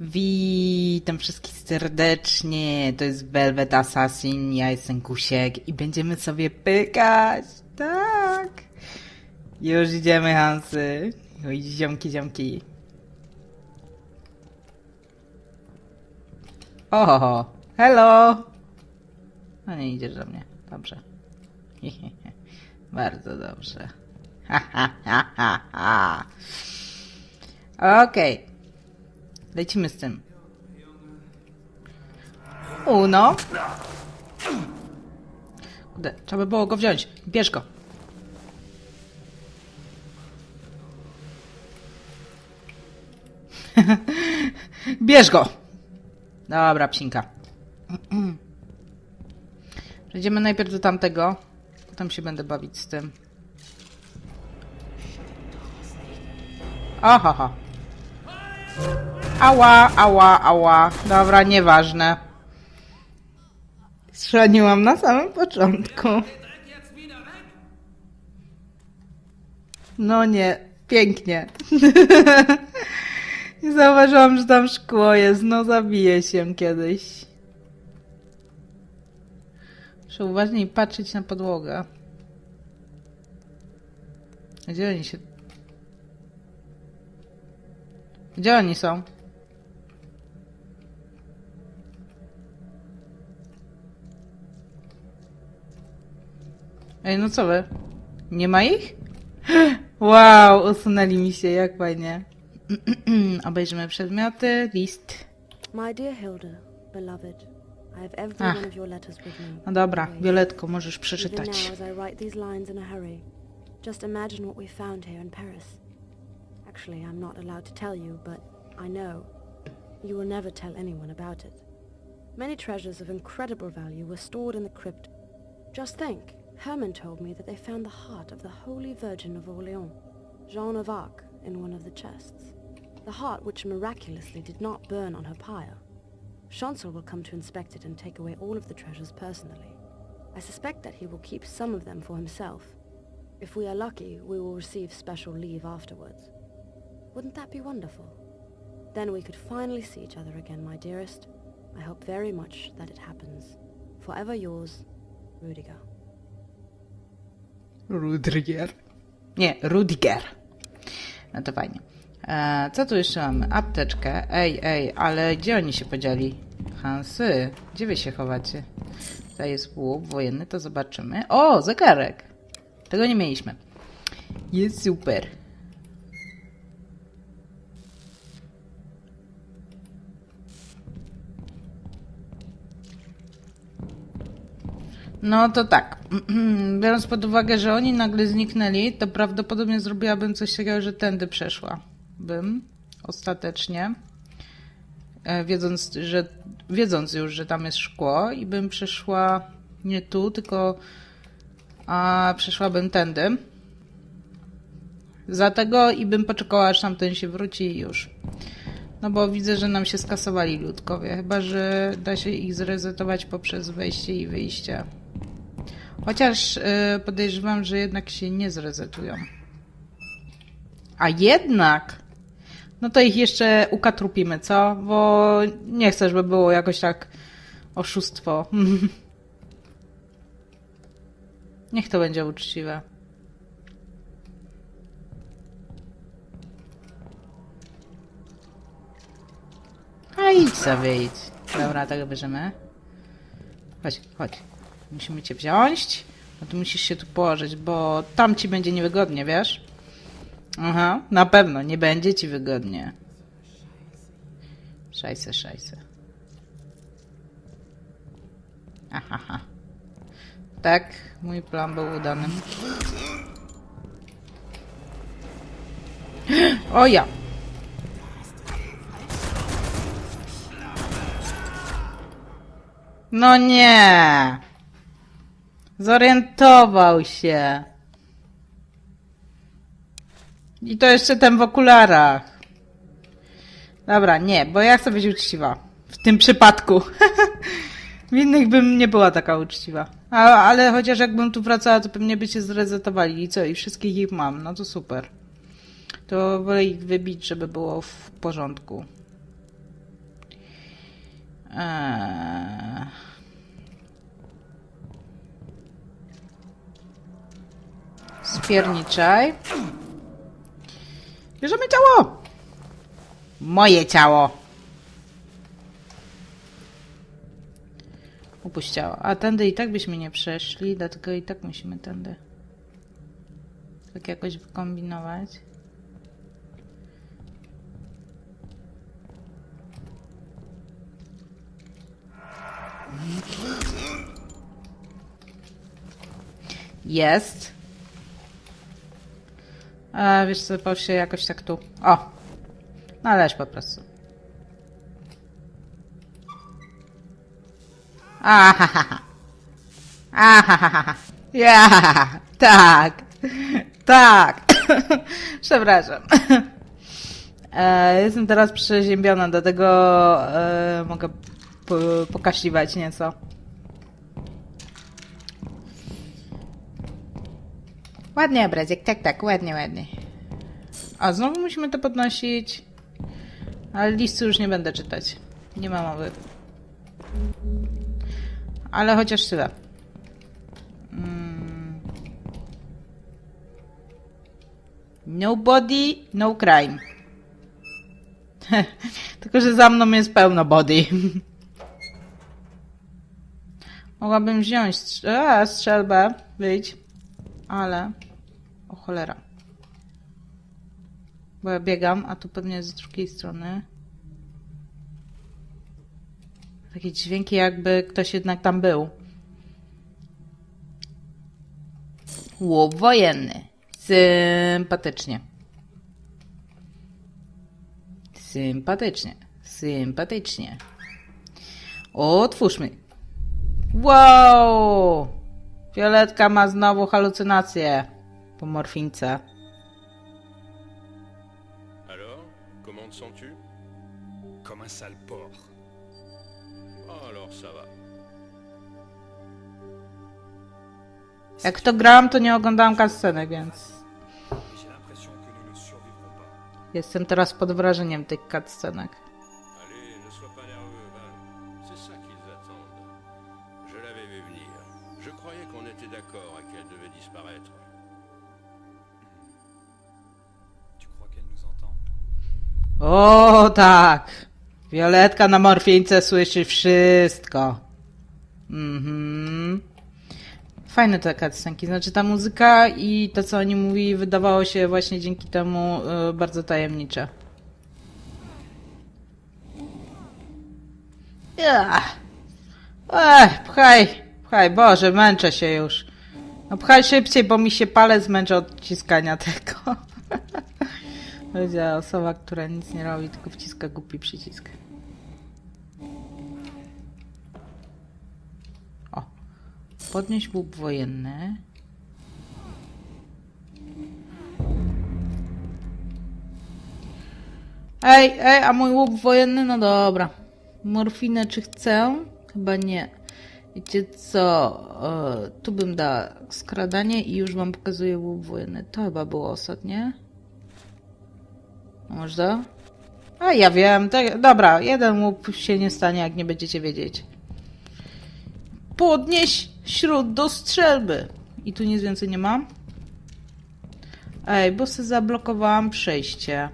Witam wszystkich serdecznie. To jest Velvet Assassin, ja jestem Kusiek i będziemy sobie pykać. Tak. Już idziemy, Hansy. Oj, ziomki, ziomki. O, hello. No nie idziesz do mnie. Dobrze. Bardzo dobrze. Ha, ha, ha, ha, ha. Okej. Lecimy z tym. Uno. Kurde, trzeba by było go wziąć. Bierz go. Bierz go. Dobra, psinka. Przejdziemy najpierw do tamtego. Potem się będę bawić z tym. Ohoho. Ała, ała, ała. Dobra, nieważne. Schrzaniłam na samym początku. No nie, pięknie. Nie zauważyłam, że tam szkło jest. No zabiję się kiedyś. Muszę uważniej patrzeć na podłogę. Gdzie oni się... Gdzie oni są? Ej, no co wy? Nie ma ich? Wow, usunęli mi się, jak fajnie. Obejrzymy przedmioty, list. My dear Hilda, beloved, I have every Ach. one of your letters with me. No dobra. Violetko, możesz Even przeczytać. now, as I write these lines in a hurry, just imagine what we found here in Paris. Actually, I'm not allowed to tell you, but I know. You will never tell anyone about it. Many treasures of incredible value were stored in the crypt. Just think, Herman told me that they found the heart of the Holy Virgin of Orleans, Jeanne of Arc, in one of the chests. The heart which miraculously did not burn on her pyre. Chancel will come to inspect it and take away all of the treasures personally. I suspect that he will keep some of them for himself. If we are lucky, we will receive special leave afterwards. Wouldn't that be wonderful? Then we could finally see each other again, my dearest. I hope very much that it happens. Forever yours, Rudiger. Rudiger. Nie, Rudiger. No to fajnie. E, co tu jeszcze mamy? Apteczkę. Ej, ej, ale gdzie oni się podzieli? Hansy, gdzie wy się chowacie? Tutaj jest łuk wojenny, to zobaczymy. O, zegarek! Tego nie mieliśmy. Jest super. No to tak. Biorąc pod uwagę, że oni nagle zniknęli, to prawdopodobnie zrobiłabym coś takiego, że tędy przeszła. Bym ostatecznie. E, Wiedząc, że, wiedząc już, że tam jest szkło i bym przeszła nie tu, tylko a przeszłabym tędy. Za tego i bym poczekała, aż tamten się wróci już. No bo widzę, że nam się skasowali ludkowie. Chyba, że da się ich zresetować poprzez wejście i wyjście. Chociaż y, podejrzewam, że jednak się nie zresetują. A jednak! No to ich jeszcze ukatrupimy, co? Bo nie chcę, żeby było jakoś tak oszustwo. Niech to będzie uczciwe. A idź sobie, idź. Dobra, tego bierzemy. Chodź, chodź. Musimy cię wziąć. No to musisz się tu położyć, bo tam ci będzie niewygodnie, wiesz? Aha, na pewno, nie będzie ci wygodnie. Szajse, szajse. Aha, ha. Tak, mój plan był udany. O ja! No nie! Zorientował się. I to jeszcze ten w okularach. Dobra, nie, bo ja chcę być uczciwa. W tym przypadku. w innych bym nie była taka uczciwa. A, ale chociaż jakbym tu wracała, to pewnie by się zrezetowali. I co? I wszystkich ich mam. No to super. To wolę ich wybić, żeby było w porządku. Eee... Spierniczaj. Bierzemy ciało! Moje ciało! Upuść ciało. A tędy i tak byśmy nie przeszli, dlatego i tak musimy tędy. Tak jakoś wykombinować. Jest. A wiesz co, pow się jakoś tak tu. O! Należ po prostu. Ahahaha. Ahahaha. Ja, tak. Tak. Przepraszam. E, jestem teraz przeziębiona, dlatego e, mogę po, pokaśliwać nieco. Ładnie obrazek, tak, tak, ładnie, ładnie. A znowu musimy to podnosić. Ale listu już nie będę czytać. Nie ma mowy. Ale chociaż tyle. Mm. Nobody, no crime. Tylko, że za mną jest pełno body. Mogłabym wziąć a, strzelbę, wyjść. Ale... O cholera. Bo ja biegam, a tu pewnie z drugiej strony. Takie dźwięki jakby ktoś jednak tam był. Łup wojenny. Sympatycznie. Sympatycznie. Sympatycznie. Otwórzmy. Wow! Violetka ma znowu halucynacje po morfince. Alors, comment te sens-tu Comme un sale porc. Ah, alors ça va. Jak to grałam, to nie oglądałam cutscenek, więc jestem teraz pod wrażeniem tych cutscenek. O tak! Violetka na morfince słyszy wszystko. Mhm. Fajne te cutscenki, znaczy ta muzyka i to co oni mówili wydawało się właśnie dzięki temu y, bardzo tajemnicze. Ech, pchaj, pchaj, Boże, męczę się już. No pchaj szybciej, bo mi się palec zmęczy od wciskania tego. Powiedziała osoba, która nic nie robi, tylko wciska głupi przycisk. O. Podnieść łup wojenny. Ej, ej, a mój łup wojenny? No dobra. Morfinę czy chcę? Chyba nie. Wiecie co? Tu bym dała skradanie i już wam pokazuję łup wojenny. To chyba było ostatnie. Można? A ja wiem. Tak, dobra, jeden łup się nie stanie, jak nie będziecie wiedzieć. Podnieś śród do strzelby. I tu nic więcej nie mam? Ej, bo sobie zablokowałam przejście.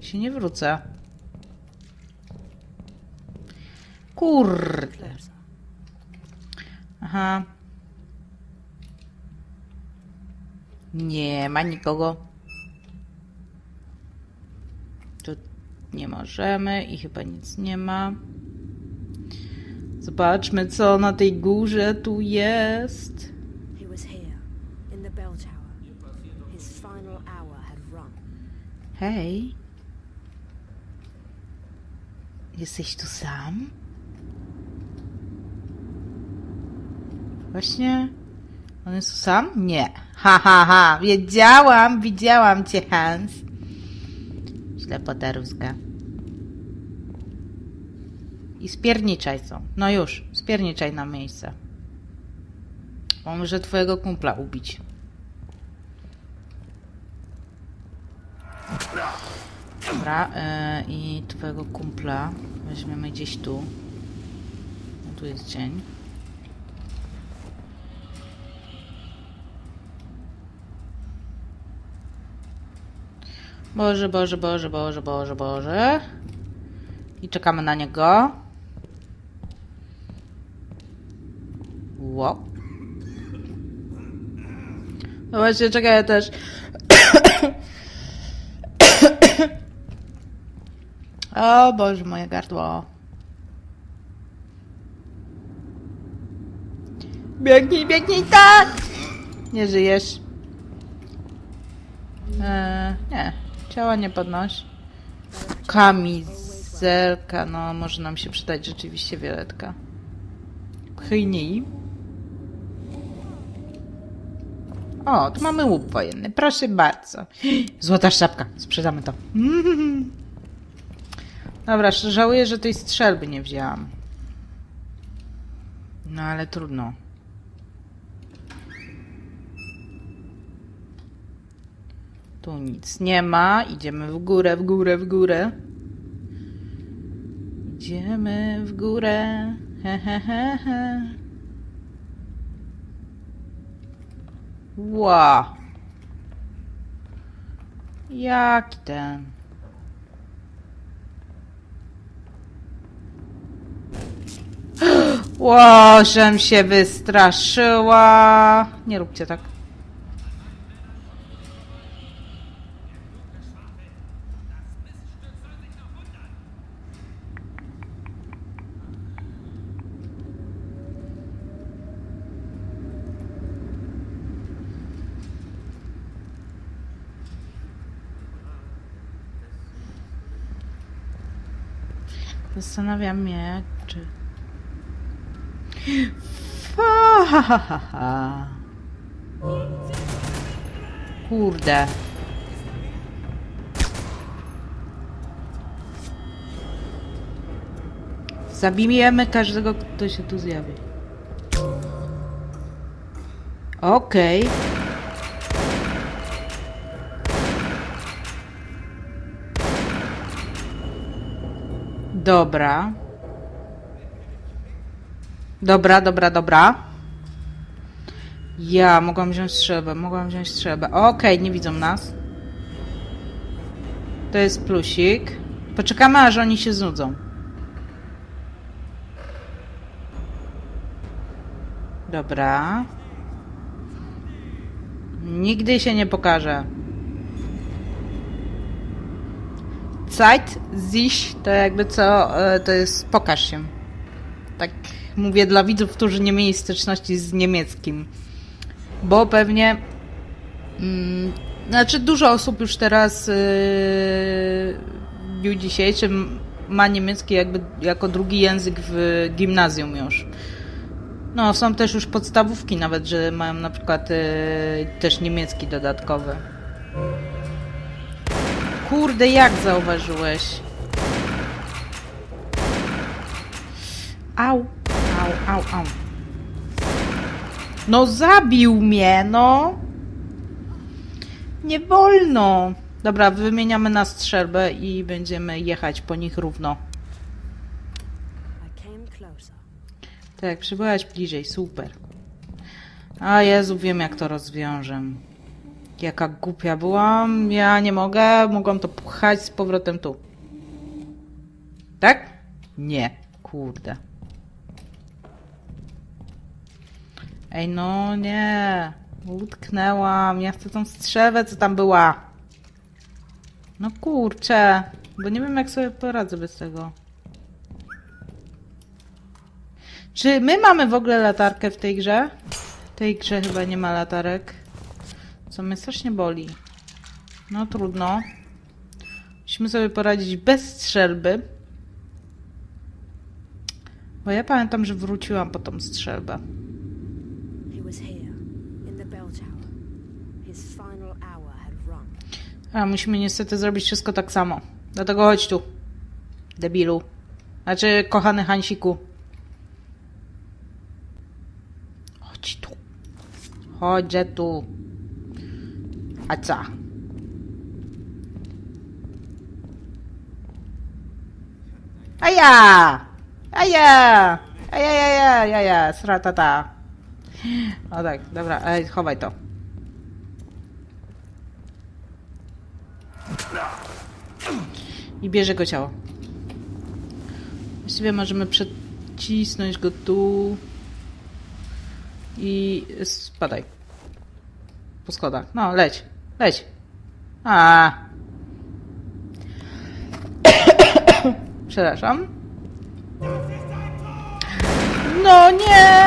Się nie wrócę. Kurde. Aha. Nie ma nikogo. Tu nie możemy i chyba nic nie ma. Zobaczmy, co na tej górze tu jest. Hej. Jesteś tu sam? Właśnie. On jest tu sam? Nie. Ha, ha, ha. Wiedziałam, widziałam cię, Hans. Ślepoteruzga. I spierniczaj co. No już, spierniczaj na miejsce. On może twojego kumpla ubić. Dobra, e, i twojego kumpla Weźmiemy gdzieś tu. No, tu jest dzień. Boże, Boże, Boże, Boże, Boże, Boże. I czekamy na niego. Wow. No właśnie, czekaj, ja też. O Boże, moje gardło. Biegnij, biegnij, tak! Nie żyjesz. Eee, nie, ciała nie podnoś. Kamizelka, no może nam się przydać rzeczywiście wioletka. Pchnij. O, tu mamy łup wojenny, proszę bardzo. Złota szapka, sprzedamy to. Dobra, żałuję, że tej strzelby nie wzięłam. No ale trudno. Tu nic nie ma. Idziemy w górę, w górę, w górę. Idziemy w górę. He, he, he, he. Ła. Jaki ten? Łożem się wystraszyła. Nie róbcie tak. Zastanawiam się, czy... Fa. Kurde. Zabijemy każdego, kto się tu zjawi. Okej. Dobra. Dobra, dobra, dobra. Ja mogłam wziąć strzelbę, mogłam wziąć strzelbę. Okej, nie widzą nas. To jest plusik. Poczekamy, aż oni się znudzą. Dobra. Nigdy się nie pokaże. Zeit sich to jakby co, e, to jest pokaż się. Tak mówię dla widzów, którzy nie mieli styczności z niemieckim. Bo pewnie. Mm, znaczy, dużo osób już teraz yy, w dniu dzisiejszym ma niemiecki jakby jako drugi język w gimnazjum już. No, są też już podstawówki nawet, że mają na przykład yy, też niemiecki dodatkowy. Kurde, jak zauważyłeś? Au, au, au, au. No zabił mnie, no. Nie wolno. Dobra, wymieniamy na strzelbę i będziemy jechać po nich równo. Tak, przybyłaś bliżej, super. A Jezu, wiem jak to rozwiążę. Jaka głupia byłam, ja nie mogę, mogłam to pchać z powrotem tu. Tak? Nie, kurde. Ej, no nie. Utknęłam, ja chcę tą strzelbę, co tam była. No kurczę, bo nie wiem jak sobie poradzę bez tego. Czy my mamy w ogóle latarkę w tej grze? W tej grze chyba nie ma latarek. Co mnie strasznie boli. No trudno. Musimy sobie poradzić bez strzelby. Bo ja pamiętam, że wróciłam po tą strzelbę. A musimy niestety zrobić wszystko tak samo. Dlatego chodź tu. Debilu. Znaczy, kochany Hansiku. Chodź tu. Chodź tu. A co? A ja! A ja! A ja, ja, ja, sratata. O tak, dobra, ej, chowaj to. I bierze go ciało. Właściwie możemy przecisnąć go tu i spadaj. Po schodach. No, leć. Leć. A. Przepraszam. No nie!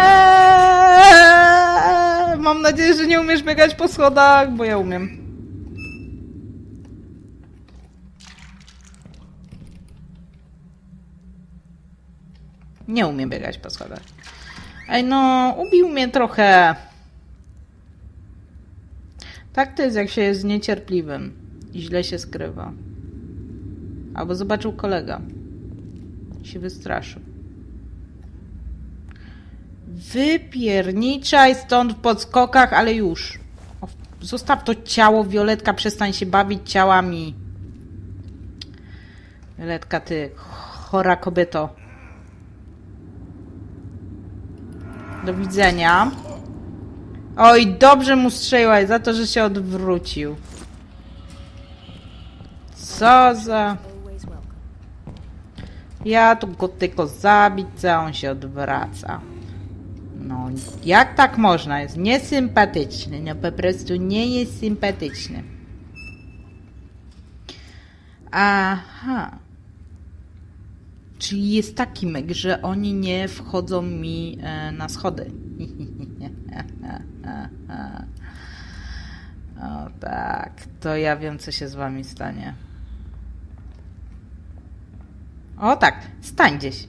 Mam nadzieję, że nie umiesz biegać po schodach, bo ja umiem. Nie umiem biegać po schodach. Ej, no, ubił mnie trochę. Tak to jest, jak się jest niecierpliwym i źle się skrywa. Albo zobaczył kolega. Się wystraszył. Wypierniczaj stąd w podskokach, ale już. Zostaw to ciało, Violetka, przestań się bawić ciałami. Violetka, ty chora kobieto. Do widzenia. Oj, dobrze mu strzeliłaś za to, że się odwrócił. Co za... Ja tu go tylko zabić, a on się odwraca. No, jak tak można? Jest niesympatyczny. No po prostu nie jest sympatyczny. Aha. Czyli jest taki myk, że oni nie wchodzą mi e, na schody. o tak, to ja wiem, co się z wami stanie. O tak, stań gdzieś.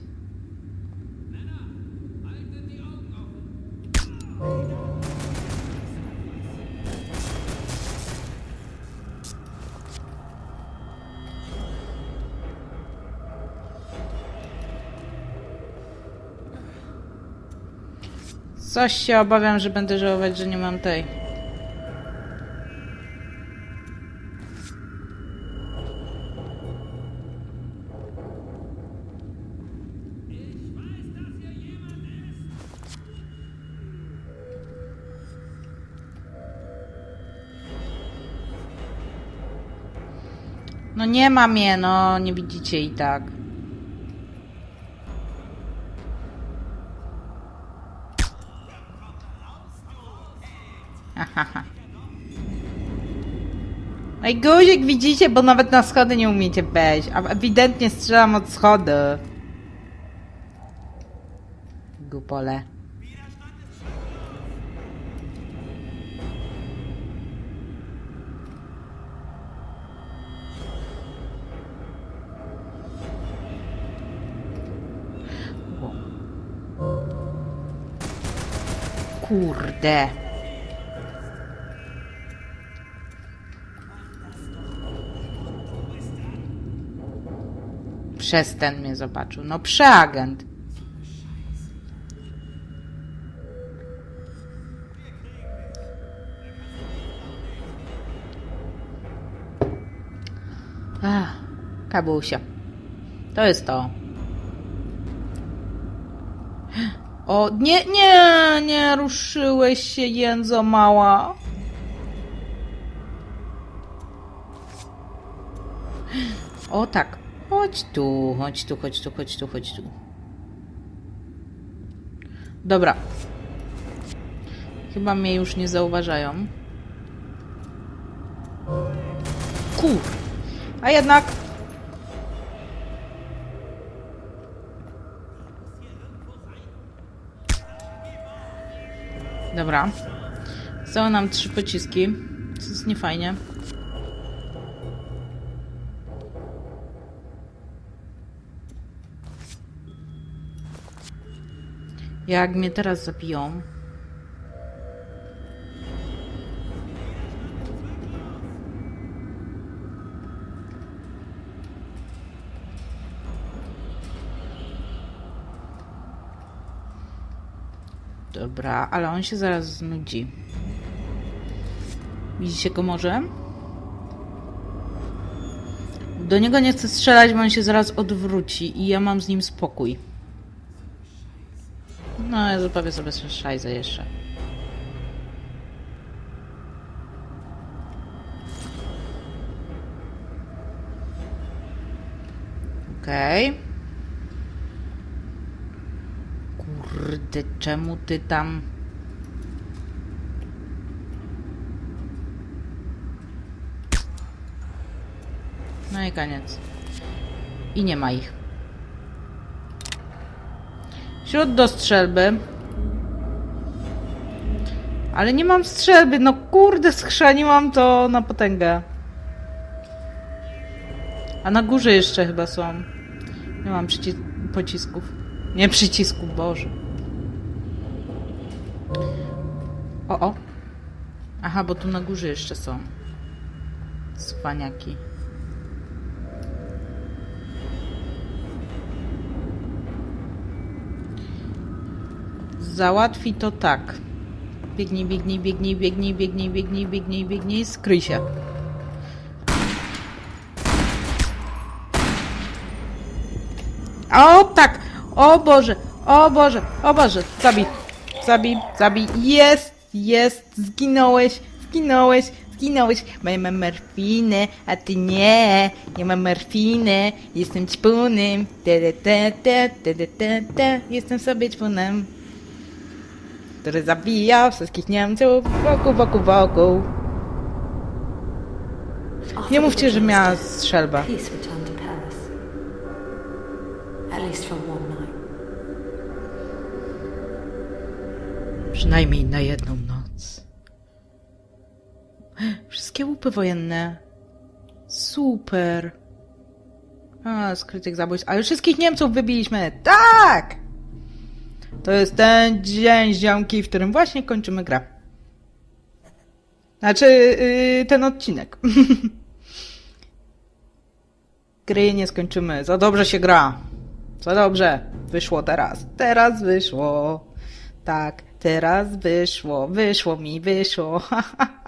Coś się obawiam, że będę żałować, że nie mam tej. No nie ma mnie, no nie widzicie i tak. No i guzik widzicie, bo nawet na schody nie umiecie wejść, a ewidentnie strzelam od schody. Gupole. Kurde. Przez ten mnie zobaczył. No przeagent. Ach, kabusia. To jest to. O, nie, nie, nie ruszyłeś się, jędzo mała. O tak. Chodź tu, chodź tu, chodź tu, chodź tu, chodź tu. Dobra. Chyba mnie już nie zauważają. Kur. A jednak... Dobra. Zostało nam trzy pociski, co jest niefajnie. Jak mnie teraz zabiją. Dobra, ale on się zaraz znudzi. Widzicie go może? Do niego nie chcę strzelać, bo on się zaraz odwróci i ja mam z nim spokój. No, ja zupełnie sobie szajzę jeszcze. Okej. Kurde, czemu ty tam... No i koniec. I nie ma ich. Śród do strzelby. Ale nie mam strzelby, no kurde, schrzaniłam to na potęgę. A na górze jeszcze chyba są. Nie mam pocisków. Nie przycisków, Boże. O, o. Aha, bo tu na górze jeszcze są. Cwaniaki. Załatwi to tak. Biegnij, biegnij, biegnij, biegnij, biegnij, biegnij, biegnij, biegnij, skryj się. O tak! O Boże! O Boże! O Boże! Zabij! Zabij! Zabij! Jest! Jest! Zginąłeś! Zginąłeś! Zginąłeś! Bo ja mam morfinę, a ty nie! Ja mam morfinę! Jestem ćpunem! Te, te, te, te, te, te, te. Jestem sobie ćpunem! Który zabija wszystkich Niemców wokół, wokół, wokół. Nie mówcie, że miała strzelbę. Peace returned to Paris. At least for one night. Przynajmniej na jedną noc. Wszystkie łupy wojenne. Super. A, skrytych zabójstw. Ale wszystkich Niemców wybiliśmy. Tak! To jest ten dzień, ziomki, w którym właśnie kończymy grę. Znaczy, yy, ten odcinek. Gry nie skończymy. Za dobrze się gra. Za dobrze. Wyszło teraz. Teraz wyszło. Tak, teraz wyszło. Wyszło mi, wyszło.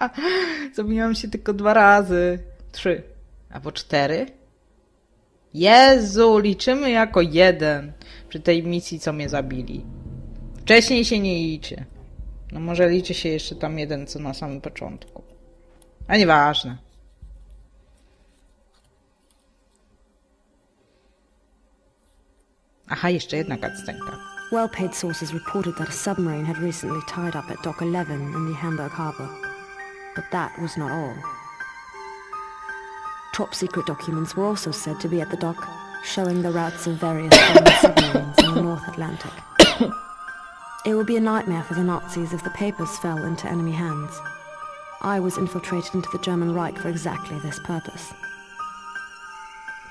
Zabiłam się tylko dwa razy. Trzy. Albo cztery. Jezu, liczymy jako jeden. Przy tej misji, co mnie zabili. Wcześniej się nie liczy. No może liczy się jeszcze tam jeden, co na samym początku. A nieważne. Aha, jeszcze jedna cutscenka. Well-paid sources reported that a submarine had recently tied up at Dock 11 in the Hamburg harbour. But that was not all. Top-secret documents were also said to be at the dock, showing the routes of various foreign submarines in the North Atlantic. It would be a nightmare for the Nazis if the papers fell into enemy hands. I was infiltrated into the German Reich for exactly this purpose.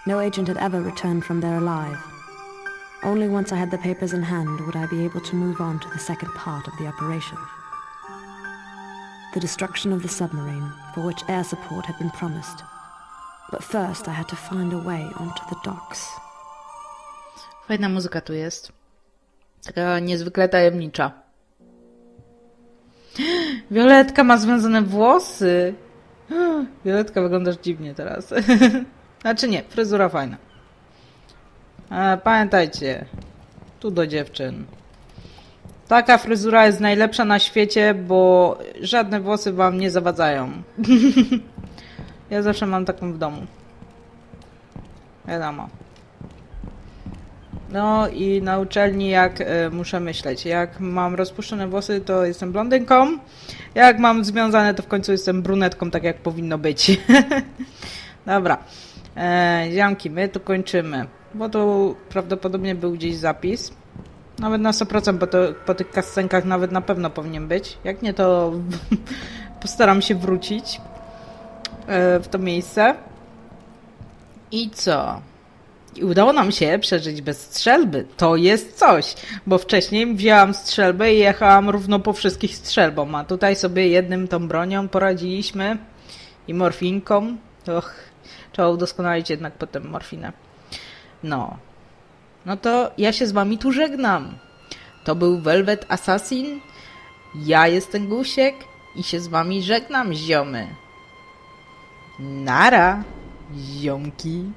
No agent had ever returned from there alive. Only once I had the papers in hand would I be able to move on to the second part of the operation. The destruction of the submarine, for which air support had been promised. But first I had to find a way onto the docks. Fajna muzyka tu jest. Taka niezwykle tajemnicza. Violetka ma związane włosy. Violetka wyglądasz dziwnie teraz. Znaczy nie, fryzura fajna. Pamiętajcie, tu do dziewczyn. Taka fryzura jest najlepsza na świecie, bo żadne włosy wam nie zawadzają. ja zawsze mam taką w domu. Wiadomo. No i na uczelni jak e, muszę myśleć, jak mam rozpuszczone włosy, to jestem blondynką, jak mam związane, to w końcu jestem brunetką, tak jak powinno być. Dobra, e, ziomki, my tu kończymy, bo tu prawdopodobnie był gdzieś zapis. Nawet na 100%, bo to po tych kascenkach nawet na pewno powinien być. Jak nie, to postaram się wrócić w to miejsce. I co? I udało nam się przeżyć bez strzelby. To jest coś, bo wcześniej wzięłam strzelbę i jechałam równo po wszystkich strzelbom, a tutaj sobie jednym tą bronią poradziliśmy i morfinką. Och, trzeba udoskonalić jednak potem morfinę. No. No to ja się z wami tu żegnam. To był Velvet Assassin. Ja jestem Gusiek i się z wami żegnam, ziomy. Nara. ziomki.